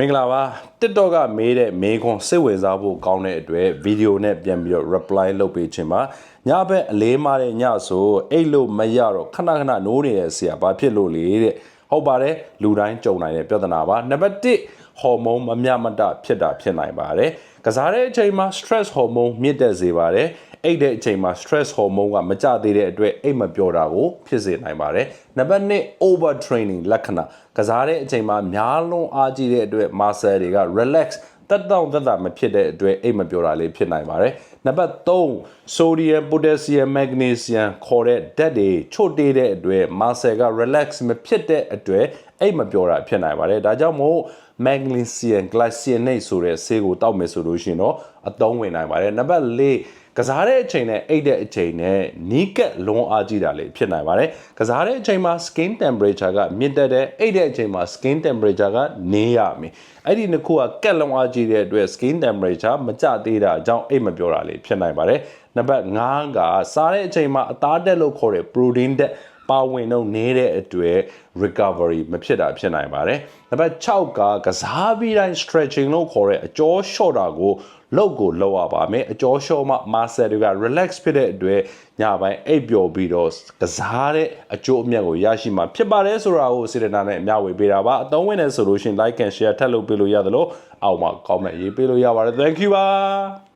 မင်္ဂလာပါ TikTok ကမေးတဲ့မေးခွန်းစိတ်ဝင်စားဖို့ကောင်းတဲ့အတွက်ဗီဒီယိုနဲ့ပြန်ပြီးတော့ reply လုပ်ပေးခြင်းပါညဘက်အလေးမားတဲ့ညဆိုအိတ်လို့မရတော့ခဏခဏနိုးနေတဲ့ဆရာဘာဖြစ်လို့လဲတဲ့ဟုတ်ပါတယ်လူတိုင်းကြုံနိုင်တဲ့ပြဿနာပါနံပါတ်1 ဟော်မုန်းမမျှမတဖြစ်တာဖြစ်နိုင်ပါတယ်ကစားတဲ့အချိန်မှာ stress hormone မြင့်တက်စေပါတယ်အိတ်တဲ့အချိန်မှာ stress hormone ကမကျသေးတဲ့အတွက်အိတ်မပျော်တာကိုဖြစ်စေနိုင်ပါတယ်။နံပါတ်2 over training လက္ခဏာကစားတဲ့အချိန်မှာများလွန်အားကြီးတဲ့အတွက် muscle တွေက relax တက်တောင့်တက်တာမဖြစ်တဲ့အတွက်အိတ်မပျော်တာလေးဖြစ်နိုင်ပါတယ်။နံပါတ်3 sodium potassium magnesium ခေါ်တဲ့ဓာတ်တွေချို့တေးတဲ့အတွက် muscle က relax မဖြစ်တဲ့အတွက် အိတ်မပျော်တာဖြစ်နိုင်ပါတယ်။ဒါကြောင့်မို့ magnesium glycinate ဆိုတဲ့ဆေးကိုတောက်မယ်ဆိုလို့ရှိရင်တော့အသုံးဝင်နိုင်ပါတယ်နံပါတ်4ကစားတဲ့အချိန်နဲ့အိတ်တဲ့အချိန်နဲ့နီးကပ်လွန်အားကြီးတာလေးဖြစ်နိုင်ပါတယ်ကစားတဲ့အချိန်မှာ skin temperature ကမြင့်တက်တဲ့အိတ်တဲ့အချိန်မှာ skin temperature ကနေရမယ်အဲ့ဒီနှစ်ခုကကက်လွန်အားကြီးတဲ့အတွက် skin temperature မကျသေးတာကြောင့်အိတ်မပြောတာလေးဖြစ်နိုင်ပါတယ်နံပါတ်5ကစားတဲ့အချိန်မှာအသားတက်လို့ခေါ်တဲ့ protein တက် ပါဝင်တော့နေတဲ့အတွက် recovery မဖြစ်တာဖြစ်နိုင်ပါတယ်။နံပါတ်6ကကစားပြီးတိုင်း stretching လို့ခေါ်တဲ့အကျော် short တာကိုလောက်ကိုလောက်ရပါမယ်။အကျော် short မှ muscle တွေက relax ဖြစ်တဲ့အတွက်ညပိုင်းအိပ်ပျော်ပြီးတော့ကစားတဲ့အကျိုးအမြတ်ကိုရရှိမှာဖြစ်ပါတယ်ဆိုတာကိုစေတနာနဲ့အမျှဝေပေးတာပါ။အသုံးဝင်နေဆိုလို့ရှိရင် like and share ထပ်လုပ်ပေးလို့ရတယ်လို့အောက်မှာ comment ရေးပေးလို့ရပါတယ်။ Thank you ပါ